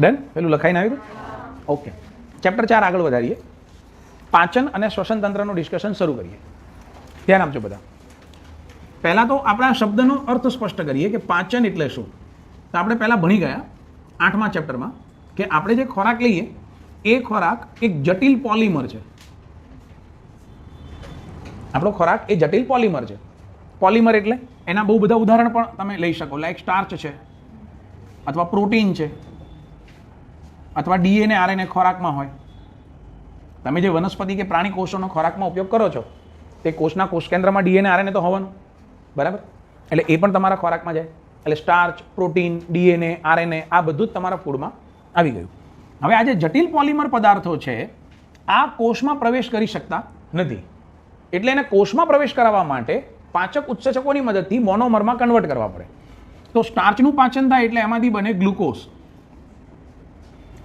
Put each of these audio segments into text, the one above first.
Done પેલું લખાઈને આવ્યું okay chapter ચાર આગળ વધારીએ. પાચન અને શ્વસન તંત્રનું ડિસ્કશન શરૂ કરીએ. ધ્યાન આપજો બધા. પહેલાં તો આપણા શબ્દનો અર્થ સ્પષ્ટ કરીએ કે પાચન એટલે શું? તો આપણે પહેલાં ભણી ગયા, આઠમા ચેપ્ટરમાં કે આપણે જે ખોરાક લઈએ, એ ખોરાક એક જટિલ પોલિમર છે. આપણો ખોરાક એ જટિલ પોલિમર છે. પોલિમર એટલે એના બહુ બધા ઉદાહરણ પણ તમે લઈ શકો લાઈક સ્ટાર્ચ છે, અથવા પ્રોટીન છે. અથવા ડીએનએ, આરએનએ ખોરાકમાં હોય. તમે જે વનસ્પતિ કે પ્રાણી કોષોનો ખોરાકમાં ઉપયોગ કરો છો, તે કોષના કોષ કેન્દ્રમાં ડીએનએ, આરએનએ તો હોવાનું. બરાબર? એટલે એ પણ તમારા ખોરાકમાં જાય. એટલે સ્ટાર્ચ, પ્રોટીન, ડીએનએ, આરએનએ, આ બધું જ તમારા ફૂડમાં આવી ગયું. હવે આ જે જટિલ પોલિમર પદાર્થો છે, આ કોષમાં પ્રવેશ કરી શકતા નથી. એટલે એને કોષમાં પ્રવેશ કરાવવા માટે પાચક ઉત્સેચકોની મદદથી મોનોમરમાં કન્વર્ટ કરવા પડે. તો સ્ટાર્ચનું પાચન થાય એટલે એમાંથી બને ગ્લુકોઝ.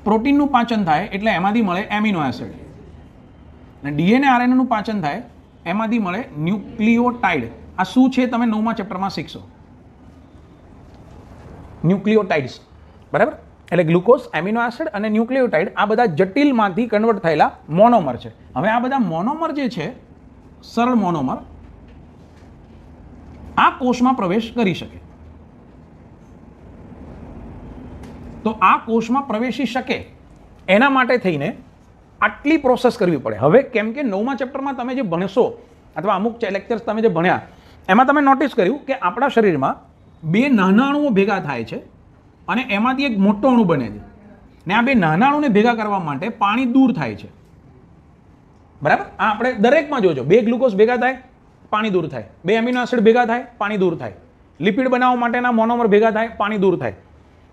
પ્રોટીનનું પાચન થાય એટલે એમાંથી મળે એમિનો એસિડ. અને ડીએનએ, આરએનએનું પાચન થાય એમાંથી મળે ન્યુક્લિયોટાઇડ આ શું છે તમે નવમા ચેપ્ટરમાં શીખશો. ન્યુક્લિયોટાઇડ્સ બરાબર? એટલે ગ્લુકોઝ, એમિનો એસિડ અને ન્યુક્લિયોટાઇડ આ બધા જટિલમાંથી કન્વર્ટ થયેલા મોનોમર છે. હવે આ બધા મોનોમર જે છે, સરળ મોનોમર, આ કોષમાં પ્રવેશ કરી શકે તો આ કોષમાં પ્રવેશી શકે એના માટે થઈને આટલી પ્રોસેસ કરવી પડે. હવે કેમ કે નવમા ચેપ્ટરમાં તમે જે ભણશો અથવા અમુક લેક્ચર્સ તમે જે ભણ્યા, એમાં તમે નોટિસ કર્યું કે આપણા શરીરમાં બે નાના અણુઓ ભેગા થાય છે અને એમાંથી એક મોટો અણુ બને છે. ને આ બે નાના અણુને ભેગા કરવા માટે પાણી દૂર થાય છે. બરાબર? આ આપણે દરેકમાં જોજો. બે ગ્લુકોઝ ભેગા થાય, પાણી દૂર થાય. બે એમિનો એસિડ ભેગા થાય, પાણી દૂર થાય. લિપિડ બનાવવા માટેના મોનોમર ભેગા થાય, પાણી દૂર થાય.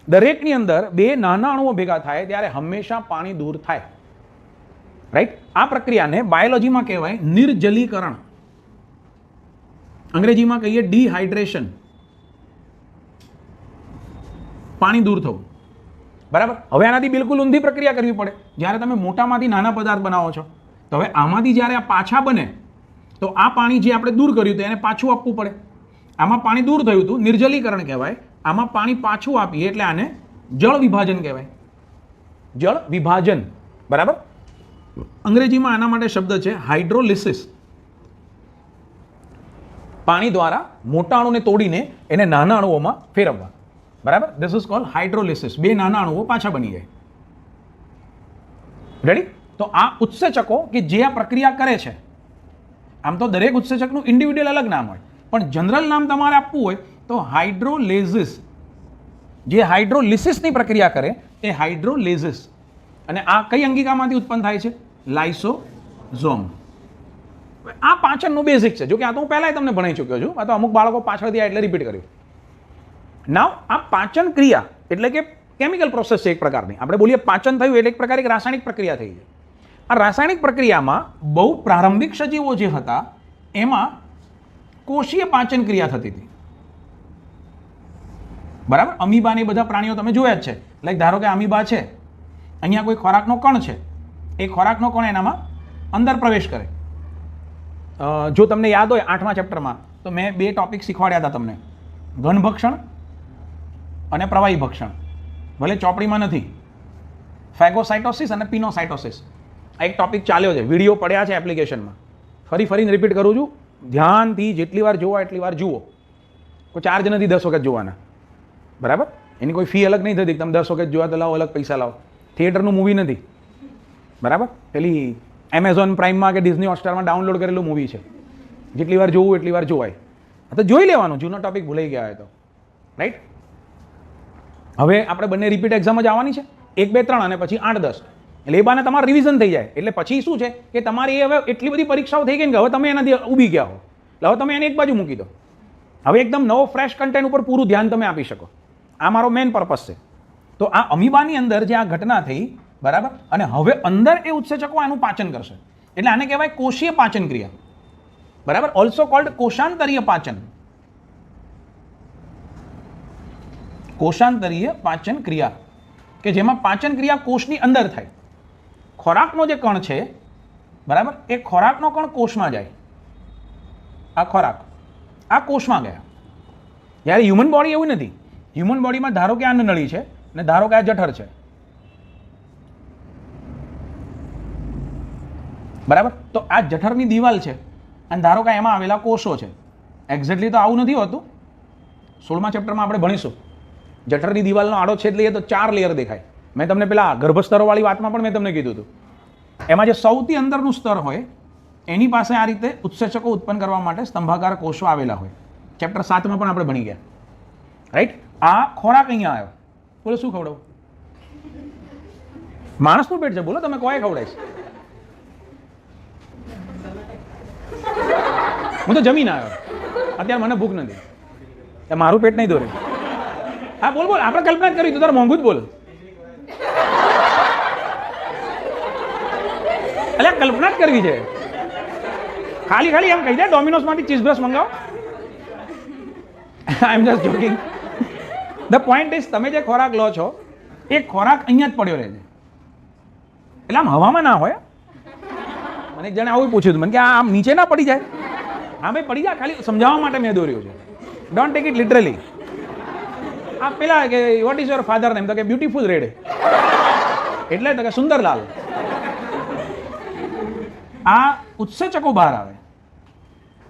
દરેકની અંદર બે નાના અણુઓ ભેગા થાય ત્યારે હંમેશા પાણી દૂર થાય. રાઈટ આ પ્રક્રિયાને બાયોલોજીમાં કહેવાય નિર્જલીકરણ. અંગ્રેજીમાં કહીએ ડિહાઇડ્રેશન પાણી દૂર થવું. બરાબર? હવે આનાથી બિલકુલ ઊંધી પ્રક્રિયા કરવી પડે. જ્યારે તમે મોટામાંથી નાના પદાર્થ બનાવો છો. તો હવે આમાંથી જ્યારે આ પાછા બને, તો આ પાણી જે આપણે દૂર કર્યું હતું એને પાછું આપવું પડે. આમાં પાણી દૂર થયું હતું. નિર્જલીકરણ કહેવાય. આમાં પાણી પાછું આપીએ એટલે આને જળ વિભાજન કહેવાય. જળ વિભાજન. બરાબર? અંગ્રેજીમાં આના માટે શબ્દ છે હાઇડ્રોલિસિસ. પાણી દ્વારા મોટા અણુને તોડીને એને નાના અણુઓમાં ફેરવવા. બરાબર? ધીસ ઇઝ કોલ હાઇડ્રોલિસિસ બે નાના અણુઓ પાછા બની જાય. રેડી તો આ ઉત્સેચકો કે જે આ પ્રક્રિયા કરે છે આમ તો દરેક ઉત્સેચકનું ઇન્ડિવિડ્યુઅલ અલગ નામ હોય પણ જનરલ નામ તમારે આપવું હોય તો હાઇડ્રોલેઝિસ, જે હાઇડ્રોલિસિસની પ્રક્રિયા કરે એ હાઇડ્રોલેઝિસ. અને આ કઈ અંગિકામાંથી ઉત્પન્ન થાય છે? લાઇસોઝોમ. આ પાચનનું બેઝિક છે. જો કે આ તો હું પહેલાંય તમને ભણાઈ ચૂક્યો છું. આ તો અમુક બાળકો પાછળથી આ એટલે રિપીટ કર્યું. નાવ આ પાચન ક્રિયા એટલે કે કેમિકલ પ્રોસેસ છે એક પ્રકારની. આપણે બોલીએ પાચન થયું એટલે એક પ્રકારે રાસાયણિક પ્રક્રિયા થઈ છે આ રાસાયણિક પ્રક્રિયામાં બહુ પ્રારંભિક સજીવો જે હતા, એમાં કોષીય પાચન ક્રિયા થતી હતી. બરાબર? અમીબાને એ બધા પ્રાણીઓ તમે જોયા જ છે. લાઈક ધારો કે અમીબા છે, અહીંયા કોઈ ખોરાકનો કણ છે, એ ખોરાકનો કણ એનામાં અંદર પ્રવેશ કરે. જો તમને યાદ હોય આઠમા ચેપ્ટરમાં, તો મેં બે ટોપિક શીખવાડ્યા હતા તમને. ઘન ભક્ષણ અને પ્રવાહી ભક્ષણ. ભલે ચોપડીમાં નથી. ફેગોસાઇટોસિસ અને પિનોસાઇટોસિસ આ એક ટોપિક ચાલ્યો છે. વીડિયો પડ્યા છે એપ્લિકેશનમાં. ફરી ફરીને રિપીટ કરું છું. ધ્યાનથી જેટલી વાર જોવા એટલી વાર જુઓ. કોઈ ચાર્જ નથી દસ વખત જોવાના. બરાબર? એની કોઈ ફી અલગ નહીં થતી. તમે દસ વખત જોવા તો લાવો, અલગ પૈસા લાવો. થિયેટરનું મૂવી નથી. બરાબર? પેલી એમેઝોન પ્રાઇમમાં કે ડિઝની હોટસ્ટારમાં ડાઉનલોડ કરેલું મૂવી છે. જેટલી વાર જોવું, એટલી વાર જોવાય. તો જોઈ લેવાનું. જૂનો ટોપિક ભૂલાઈ ગયા હોય તો. રાઈટ હવે આપણે બંને રિપીટ એક્ઝામ જ આવવાની છે. એક, બે, ત્રણ અને પછી આઠ, દસ. એટલે એ બાને તમારે રિવિઝન થઈ જાય. એટલે પછી શું છે કે તમારી હવે એટલી બધી પરીક્ષાઓ થઈ ગઈ ને કે હવે તમે એનાથી ઊભી ગયા હો. એટલે હવે તમે એને એક બાજુ મૂકી દો. હવે એકદમ નવો ફ્રેશ કન્ટેન્ટ ઉપર પૂરું ધ્યાન તમે આપી શકો. આ મારો મેઇન પર્પસ છે. તો આ અમીબાની અંદર જે આ ઘટના થઈ, બરાબર? અને હવે અંદર એ ઉત્સેચકો આનું પાચન કરશે. એટલે આને કહેવાય કોષીય પાચન ક્રિયા. બરાબર? ઓલ્સો કોલ્ડ કોષાંતરીય પાચન. કોષાંતરીય પાચન ક્રિયા. કે જેમાં પાચન ક્રિયા કોષની અંદર થાય. ખોરાકનો જે કણ છે, બરાબર? એ ખોરાકનો કણ કોષમાં જાય. આ ખોરાક. આ કોષમાં ગયા. જ્યારે હ્યુમન બોડી એવું નથી. હ્યુમન બોડીમાં ધારો કે આ નળી છે અને ધારો કે આ જઠર છે. બરાબર? તો આ જઠરની દિવાલ છે અને ધારો કે એમાં આવેલા કોષો છે. એક્ઝેક્ટલી તો આવું નથી હોતું. સોળમા ચેપ્ટરમાં આપણે ભણીશું. જઠરની દિવાલનો આડો છેદ લઈએ તો ચાર લેયર દેખાય. મેં તમને પેલા ગર્ભસ્તરોવાળી વાતમાં પણ મેં તમને કીધું હતું. એમાં જે સૌથી અંદરનું સ્તર હોય, એની પાસે આ રીતે ઉત્સેચકો ઉત્પન્ન કરવા માટે સ્તંભાકાર કોષો આવેલા હોય. ચેપ્ટર સાતમાં પણ આપણે ભણી ગયા. રાઈટ આ ખોરાક અહીંયા આવ્યો. બોલો, શું ખવડાવું? માણસનું પેટ છે, બોલો, તમે કોઈ ખવડાવીશ? હું તો જમીન આવ્યો. અત્યારે મને ભૂખ નથી. એ મારું પેટ નહીં દોર્યું હા, બોલ બોલ, આપણે કલ્પના જ કરી, તું તારે મોંઘું જ બોલ. એટલે કલ્પના જ કરવી છે. ખાલી ખાલી એમ કહી દે ડોમિનોસમાંથી cheese burst મંગાવો. I am just joking the point is તમે જે ખોરાક લો છો, એ ખોરાક અહીંયા જ પડ્યો રહે છે. એટલે આમ હવામાં ના હોય? મને જણે આવું પૂછ્યું હતું. મને કે આમ નીચે ના પડી જાય? ભાઈ, પડી જાય ખાલી સમજાવવા માટે મેં દોર્યું છે. ડોન્ટ ટેક ઇટ લિટરલી આ પેલા કે what is your father name તો કે બ્યુટીફુલ રેડ એટલે તો કે સુંદરલાલ આ ઉત્સેચકો બહાર આવે.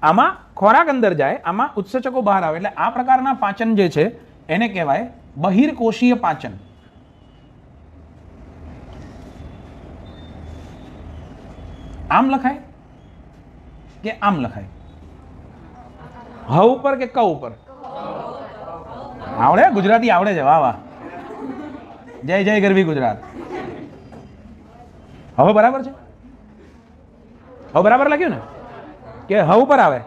આમાં ખોરાક અંદર જાય, આમાં ઉત્સેચકો બહાર આવે. એટલે આ પ્રકારના પાચન જે છે એને કહેવાય બહિર્કોષીય પાચન. આમ લખાય કે આમ લખાય? હ ઉપર કે ક ઉપર? આવડે? ગુજરાતી આવડે છે. વાહ વાહ. જય જય ગરવી ગુજરાત. હવે બરાબર છે? હવે બરાબર લખ્યું ને? કે હ ઉપર આવે?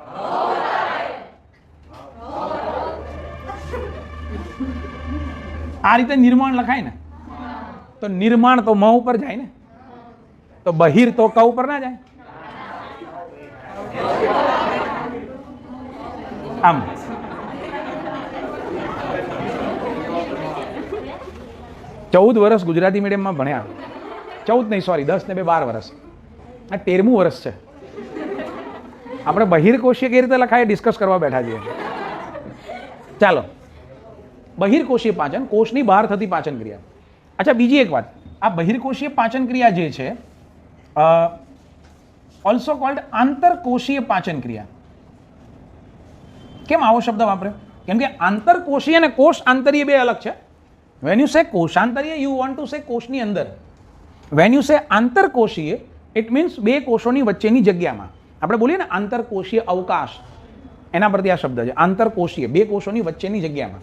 આ રીતે નિર્માણ લખાય ને? તો નિર્માણ તો મ ઉપર જાય ને? તો બહિર તો ક ઉપર ના જાય? આમ. ચૌદ વર્ષ ગુજરાતી મીડિયમમાં ભણ્યા. ચૌદ નહીં સોરી દસ ને બે, બાર વર્ષ આ તેરમું વર્ષ છે. આપણે બહિર્કોષીય કઈ રીતે લખાય ડિસ્કસ કરવા બેઠા છીએ. ચાલો. બહિર્કોષીય પાચન, કોષની બહાર થતી પાચન ક્રિયા. અચ્છા, બીજી એક વાત. આ બહિર્કોષીય પાચન ક્રિયા જે છે ઓલ્સો કોલ્ડ આંતરકોષીય પાચન ક્રિયા. કેમ આવો શબ્દ વાપર્યો? કેમ કે આંતરકોષીય અને કોષ આંતરીય બે અલગ છે. When you say કોષાંતરીય you want to say કોષની અંદર. When you say આંતરકોષીય it means બે કોષોની વચ્ચેની જગ્યામાં. આપણે બોલીએ ને આંતરકોષીય અવકાશ. એના પરથી આ શબ્દ છે. આંતરકોષીય, બે કોષોની વચ્ચેની જગ્યામાં.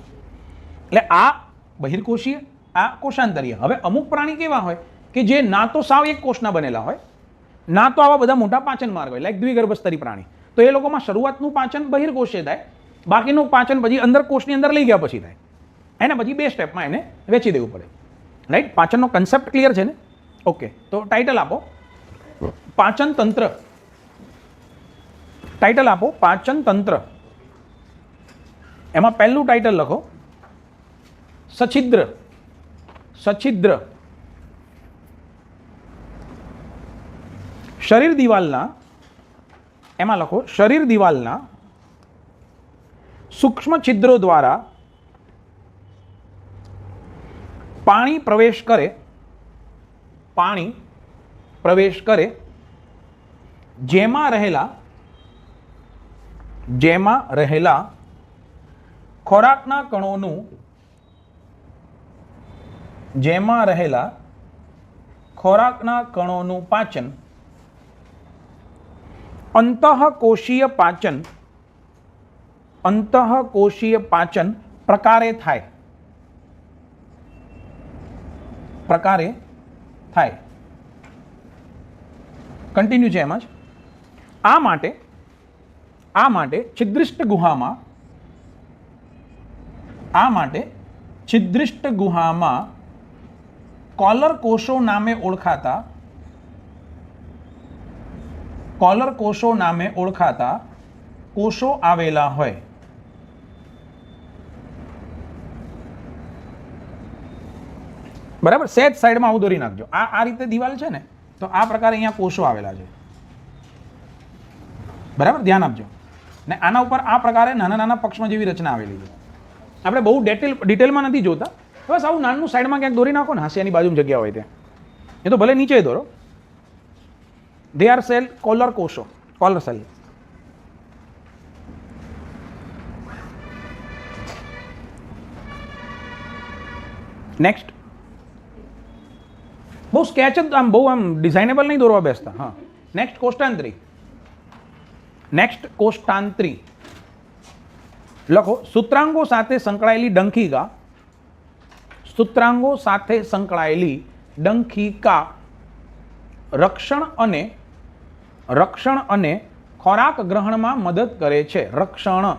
એટલે આ બહિર્કોષીય આ કોષાંતરીય. હવે અમુક પ્રાણી કેવા હોય કે જે ના તો સાવ એક કોષના બનેલા હોય, ના તો આવા બધા મોટા પાચન માર્ગ હોય લાઈક દ્વિગર્ભસ્તરી પ્રાણી. તો એ લોકોમાં શરૂઆતનું પાચન બહિર્કોષીય થાય, બાકીનું પાચન પછી અંદર કોષની અંદર લઈ ગયા પછી થાય. એને પછી બે સ્ટેપમાં એને વેચી દેવું પડે. રાઈટ પાચનનો કન્સેપ્ટ ક્લિયર છે ને? ઓકે તો ટાઇટલ આપો. પાચન તંત્ર. ટાઇટલ આપો. પાચન તંત્ર. એમાં પહેલું ટાઇટલ લખો. સછિદ્ર સછિદ્ર શરીર દિવાલના એમાં લખો શરીર દિવાલના સૂક્ષ્મ છિદ્રો દ્વારા પાણી પ્રવેશ કરે પાણી પ્રવેશ કરે જેમાં રહેલા જેમાં રહેલા ખોરાકના કણોનું જેમાં રહેલા ખોરાકના કણોનું પાચન, અંતઃકોષીય પાચન અંતઃકોષીય પાચન પ્રકારે થાય. પ્રકારે થાય. કન્ટિન્યુ છે એમ જ. આ માટે આ માટે છિદ્રિષ્ટ ગુહામાં આ માટે છિદ્રિષ્ટ ગુહામાં કોલર કોષો નામે ઓળખાતા કોલર કોષો નામે ઓળખાતા કોષો આવેલા હોય. બરાબર? સેજ સાઈડમાં આવું દોરી નાખજો. આ આ રીતે દિવાલ છે ને, તો આ પ્રકારે અહીંયા કોષો આવેલા છે. બરાબર? ધ્યાન આપજો. ને આના ઉપર આ પ્રકારે નાના નાના પક્ષમાં જેવી રચના આવેલી છે. આપણે બહુ ડિટેલ ડિટેલમાં નથી જોતા. બસ આવું નાનું સાઈડમાં ક્યાંક દોરી નાખો ને હાંસિયાની બાજુમાં જગ્યા હોય ત્યાં એ તો ભલે નીચે દોરો. દે આર સેલ કોલર કોષો કોલર સેલ નેક્સ્ટ બહુ સ્કેચ જ, આમ બહુ આમ ડિઝાઇનેબલ નહીં દોરવા બેસતા, હા. નેક્સ્ટ કોષ્ટાંતરી. નેક્સ્ટ કોષ્ટાંતરી. લખો, સૂત્રાંગો સાથે સંકળાયેલી ડંખીકા સૂત્રાંગો સાથે સંકળાયેલી ડંખીકા રક્ષણ અને રક્ષણ અને ખોરાક ગ્રહણમાં મદદ કરે છે. રક્ષણ.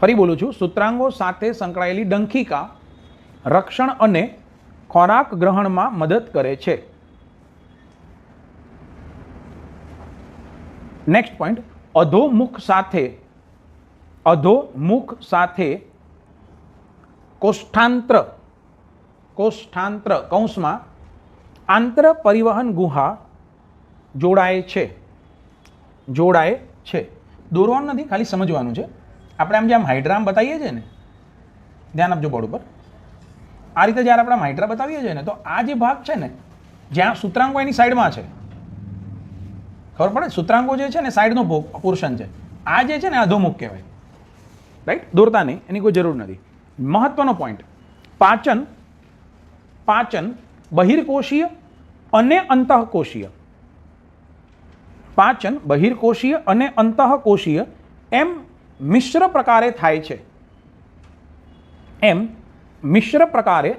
ફરી બોલું છું. સૂત્રાંગો સાથે સંકળાયેલી ડંખીકા રક્ષણ અને ખોરાક ગ્રહણમાં મદદ કરે છે. નેક્સ્ટ પોઈન્ટ અધોમુખ સાથે અધોમુખ સાથે કોષ્ઠાંત્ર. કોષ્ઠાંત્ર કૌંસમાં આંતર પરિવહન ગુહા જોડાય છે. જોડાય છે. દોરવાનું નથી, ખાલી સમજવાનું છે. આપણે આમ જે આમ હાઇડ્રામ બતાવીએ છીએ ને, ધ્યાન આપજો બોર્ડ ઉપર. આ રીતે જ્યારે આપણે હાઇડ્રા બતાવીએ છીએ ને, તો આ જે ભાગ છે ને, જ્યાં સૂત્રાંકો એની સાઈડમાં છે. ખબર પડે? સૂત્રાંકો જે છે ને, સાઈડનો પોર્શન છે. આ જે છે ને અધોમુખ કહેવાય. રાઈટ? દોરતા નહીં, એની કોઈ જરૂર નથી. મહત્વનો પોઈન્ટ પાચન પાચન બહિર્કોષીય અને અંતઃકોષીય. પાચન બહિર્કોષીય અને અંતઃકોષીય એમ મિશ્ર પ્રકારે થાય છે. એમ મિશ્ર પ્રકારે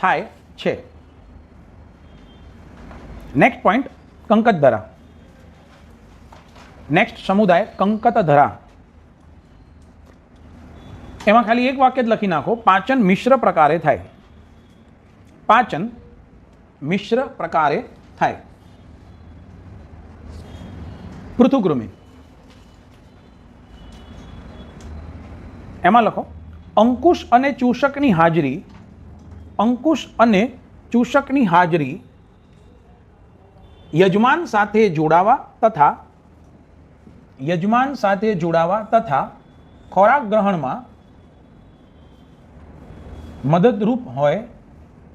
થાય છે. નેક્સ્ટ પોઈન્ટ કંકતધરા નેક્સ્ટ સમુદાય કંકતધરા એમાં ખાલી એક વાક્ય જ લખી નાખો, પાચન મિશ્ર પ્રકારે થાય. પાચન મિશ્ર પ્રકારે થાય પૃથુકૃમિ એમાં લખો અંકુશ અને ચૂષકની હાજરી અંકુશ અને ચૂષકની હાજરી યજમાન સાથે જોડાવા તથા યજમાન સાથે જોડાવા તથા ખોરાક ગ્રહણમાં મદદરૂપ હોય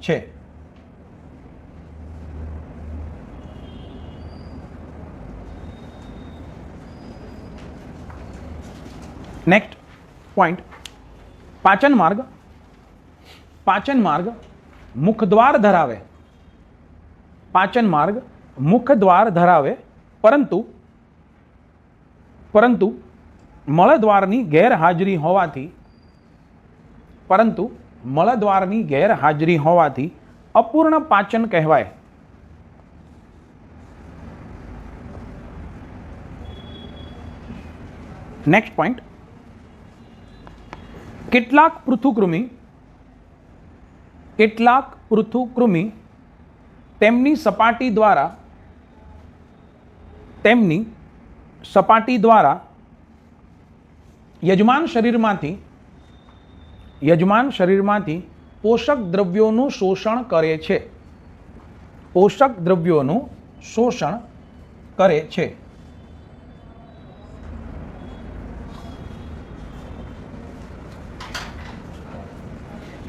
છે. નેક્સ્ટ પોઈન્ટ પાચન માર્ગ. પાચન માર્ગ મુખદ્વાર ધરાવે. પાચન માર્ગ મુખદ્વાર ધરાવે, પરંતુ પરંતુ, મળદ્વારની ગેરહાજરી હોવાથી, પરંતુ મળદ્વારની ગેરહાજરી હોવાથી અપૂર્ણ પાચન કહેવાય. નેક્સ્ટ પોઈન્ટ કેટલાક પૃથુકૃમિ કેટલાક પૃથુકૃમિ તેમની સપાટી દ્વારા, તેમની સપાટી દ્વારા યજમાન શરીરમાંથી યજમાન શરીરમાંથી પોષક દ્રવ્યોનું શોષણ કરે છે. પોષક દ્રવ્યોનું શોષણ કરે છે.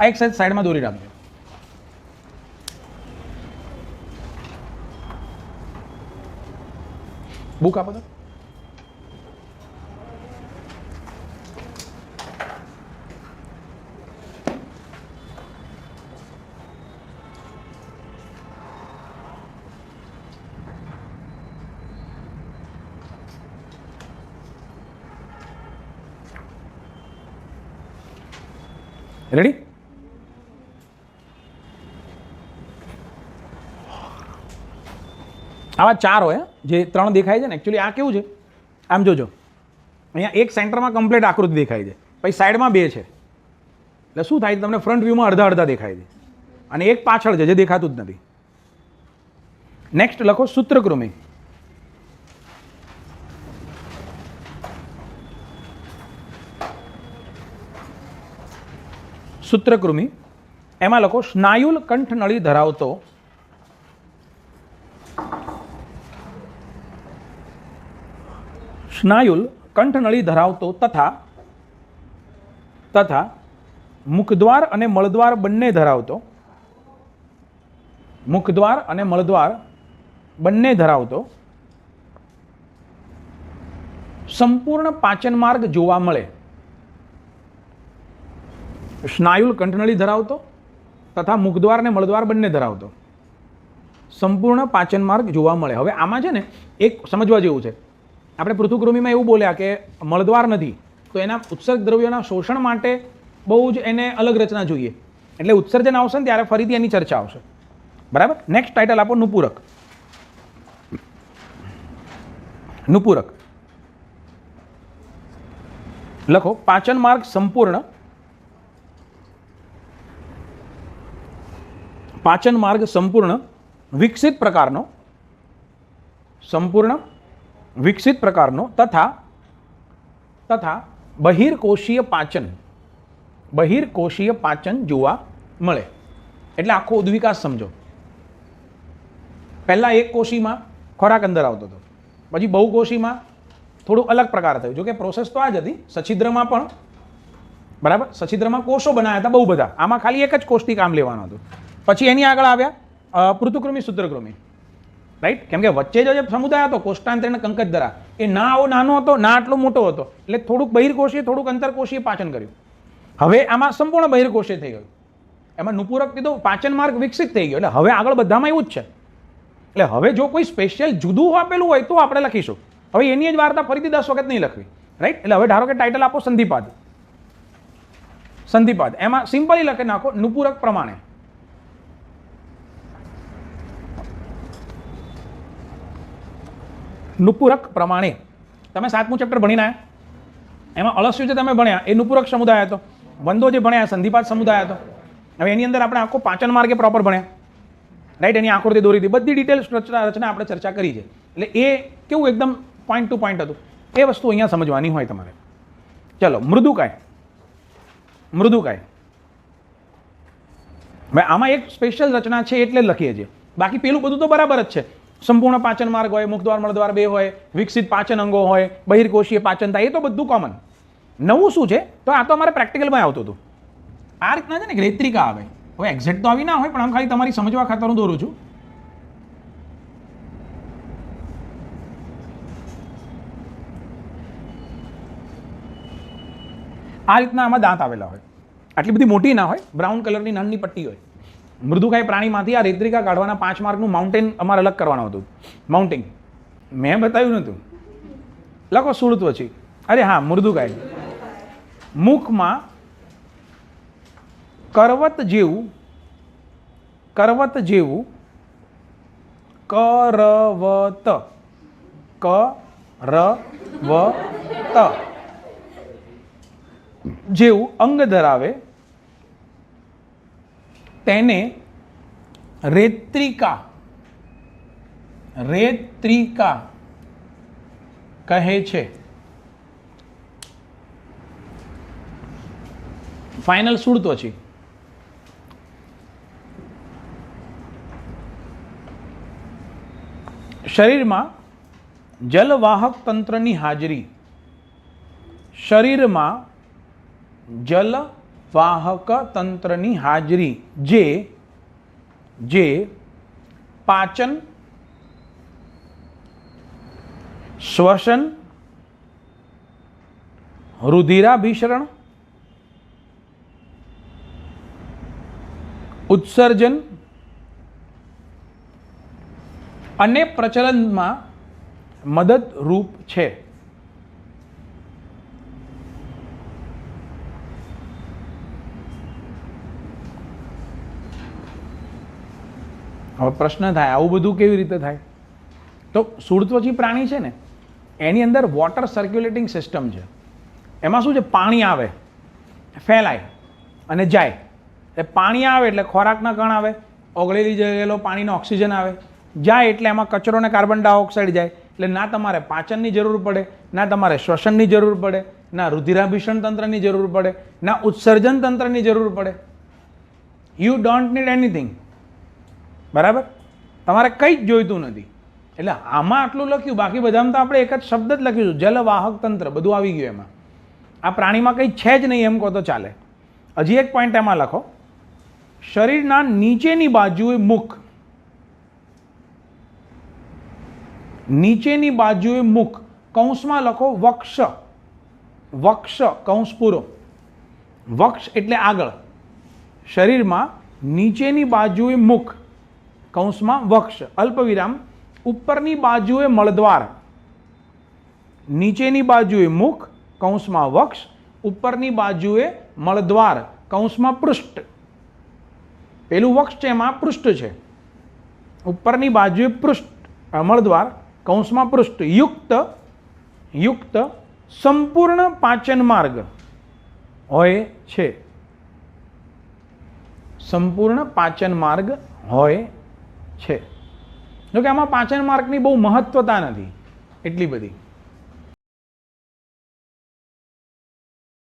આ એક સાઈડ સાઈડમાં દોરી રાખજો. બુક આપો તો. રેડી આવા ચાર હોય જે ત્રણ દેખાય છે ને એકચ્યુઅલી આ કેવું છે? આમ જોજો. અહીંયા એક સેન્ટરમાં કમ્પ્લીટ આકૃતિ દેખાય છે. પછી સાઈડમાં બે છે. એટલે શું થાય તમને ફ્રન્ટ વ્યૂમાં અડધા અડધા દેખાય છે. અને એક પાછળ છે, જે દેખાતું જ નથી. નેક્સ્ટ લખો સૂત્રકૃમિ સૂત્રકૃમિ. એમાં લખો, સ્નાયુલ કંઠનળી ધરાવતો. સ્નાયુલ કંઠનળી ધરાવતો તથા તથા મુખદ્વાર અને મળદ્વાર બંને ધરાવતો. મુખદ્વાર અને મળદ્વાર બંને ધરાવતો. સંપૂર્ણ પાચન માર્ગ જોવા મળે. સ્નાયુલ કંઠનળી ધરાવતો તથા મુખદ્વાર અને મળદ્વાર બંને ધરાવતો. સંપૂર્ણ પાચન માર્ગ જોવા મળે. હવે આમાં છે ને એક સમજવા જેવું છે. આપણે પૃથુકૃમિમાં એવું બોલ્યા કે મળદ્વાર નથી, તો એના ઉત્સર્ગ દ્રવ્યોના શોષણ માટે બહુ જ એને અલગ રચના જોઈએ. એટલે ઉત્સર્જન આવશે ને ત્યારે ફરીથી એની ચર્ચા આવશે. બરાબર? નેક્સ્ટ ટાઇટલ આપો, નુપૂરક. નુપૂરક. લખો, પાચન માર્ગ સંપૂર્ણ પાચન માર્ગ સંપૂર્ણ વિકસિત પ્રકારનો, સંપૂર્ણ વિકસિત પ્રકારનો તથા તથા બહિર્કોષીય પાચન બહિર્કોષીય પાચન જોવા મળે. એટલે આખો ઉદ્વિકાસ સમજો. પહેલાં એક કોશીમાં ખોરાક અંદર આવતો હતો. પછી બહુકોશીમાં થોડું અલગ પ્રકાર થયું. જોકે પ્રોસેસ તો આ જ હતી. સછિદ્રમાં પણ, બરાબર? સછિદ્રમાં કોષો બનાવ્યા હતા બહુ બધા. આમાં ખાલી એક જ કોષથી કામ લેવાનું હતું. પછી એની આગળ આવ્યા પૃથુકૃમિ, સૂત્રકૃમિ. રાઈટ કેમ કે વચ્ચે જો જે સમુદાય હતો કોષ્ટાંતર અને કંકજધરા એ ના આવો નાનો હતો, ના આટલો મોટો હતો. એટલે થોડુંક બહિર્કોષીય, થોડુંક અંતરકોષીય પાચન કર્યું. હવે આમાં સંપૂર્ણ બહિર્કોષીય થઈ ગયું. એમાં નુપૂરક કીધું, પાચન માર્ગ વિકસિત થઈ ગયો. એટલે હવે આગળ બધામાં એવું જ છે. એટલે હવે જો કોઈ સ્પેશિયલ જુદું આપેલું હોય, તો આપણે લખીશું. હવે એની જ વાર્તા ફરીથી દસ વખત નહીં લખવી. રાઈટ એટલે હવે ધારો કે ટાઇટલ આપો સંધિપાદ. સંધિપાદ. એમાં સિમ્પલી લખી નાખો, નુપૂરક પ્રમાણે. નુપૂરક પ્રમાણે. તમે સાતમું ચેપ્ટર ભણીને? આવ્યા એમાં અળસ્યુ જે તમે ભણ્યા, એ નુપુરક સમુદાય હતો. વંદો જે ભણ્યા સંધિપાત સમુદાય હતો. હવે એની અંદર આપણે આખો પાચન માર્ગે પ્રોપર ભણ્યા. રાઈટ એની આકૃતિ દોરી હતી. બધી ડિટેલ્સ રચના રચના આપણે ચર્ચા કરી છે. એટલે એ કેવું એકદમ પોઈન્ટ ટુ પોઈન્ટ હતું? એ વસ્તુ અહીંયા સમજવાની હોય તમારે. ચલો, મૃદુકાય. મૃદુકાય. હવે આમાં એક સ્પેશિયલ રચના છે એટલે લખીએ છીએ. બાકી પેલું બધું તો બરાબર જ છે. સંપૂર્ણ પાચન માર્ગ હોય, મુખદ્વાર, મળદ્વાર બે હોય, વિકસિત પાચન અંગો હોય, બહિર્કોષીય પાચન થાય, એ તો બધું કોમન નવું શું છે? તો આ તો અમારે પ્રેક્ટિકલમાં આવતું હતું. આ રીતના છે ને રેત્રિકા આવે. હવે એક્ઝેક્ટ તો આવી ના હોય, પણ આમ ખાલી તમારી સમજવા ખાતર હું દોરું છું. આ રીતના આમાં દાંત આવેલા હોય. આટલી બધી મોટી ના હોય બ્રાઉન કલરની નાની પટ્ટી હોય. મૃદુકાય પ્રાણીમાંથી આ રેત્રિકા કાઢવાના પાંચ માર્કનું માઉન્ટેન અમારે અલગ કરવાનું હતું. માઉન્ટેન મેં બતાવ્યું નહોતું લખો સુળત છે અરે હા, મૃદુકાય. મુખમાં કરવત જેવું કરવત જેવું, કરવત ક ર વ ત જેવું અંગ ધરાવે તેને રેત્રિકા રેત્રિકા કહે છે. ફાઇનલ સુડતો છે. શરીરમાં જલવાહક તંત્રની હાજરી. શરીરમાં જલવાહક તંત્રની હાજરી જે જે પાચન શ્વસન રુધિરાભિસરણ ઉત્સર્જન અને પ્રચલનમાં મદદરૂપ છે. હવે પ્રશ્ન થાય, આવું બધું કેવી રીતે થાય? તો સુડત્વચી પ્રાણી છે ને, એની અંદર વોટર સર્ક્યુલેટિંગ સિસ્ટમ છે. એમાં શું છે? પાણી આવે, ફેલાય અને જાય. એટલે પાણી આવે એટલે ખોરાકના કણ આવે, ઓગળેલી જયેલો પાણીનો ઓક્સિજન આવે. જાય એટલે એમાં કચરો અને કાર્બન ડાયોક્સાઇડ જાય. એટલે ના તમારે પાચનની જરૂર પડે, ના તમારે શ્વસનની જરૂર પડે, ના રુધિરાભિષણ તંત્રની જરૂર પડે, ના ઉત્સર્જન તંત્રની જરૂર પડે. યુ ડોન્ટ નીડ એનીથિંગ બરાબર? તમારે કંઈ જ જોઈતું નથી. એટલે આમાં આટલું લખ્યું, બાકી બધામાં તો આપણે એક જ શબ્દ જ લખ્યું છે, જલવાહક તંત્ર, બધું આવી ગયું એમાં. આ પ્રાણીમાં કંઈ છે જ નહીં એમ કહો તો ચાલે. હજી એક પોઈન્ટ એમાં લખો. શરીરના નીચેની બાજુએ મુખ. નીચેની બાજુએ મુખ. કૌંસમાં લખો વક્ષ. વક્ષ, કૌંસ પૂરો. વક્ષ એટલે આગળ. શરીરમાં નીચેની બાજુએ મુખ. કૌંસમાં વક્ષ. અલ્પવિરામ ઉપરની બાજુએ મળદ્વાર. નીચેની બાજુએ મુખ, કૌંસમાં વક્ષ, ઉપરની બાજુએ મળદ્વાર. કૌંસમાં પૃષ્ઠ. પેલું વક્ષ છે એમાં પૃષ્ઠ છે. ઉપરની બાજુએ પૃષ્ઠ મળદ્વાર, કૌંસમાં પૃષ્ઠ. યુક્ત યુક્ત સંપૂર્ણ પાચન માર્ગ હોય છે. સંપૂર્ણ પાચન માર્ગ હોય છે. જોકે આમાં પાચન માર્ગની બહુ મહત્વતા નથી. એટલી બધી.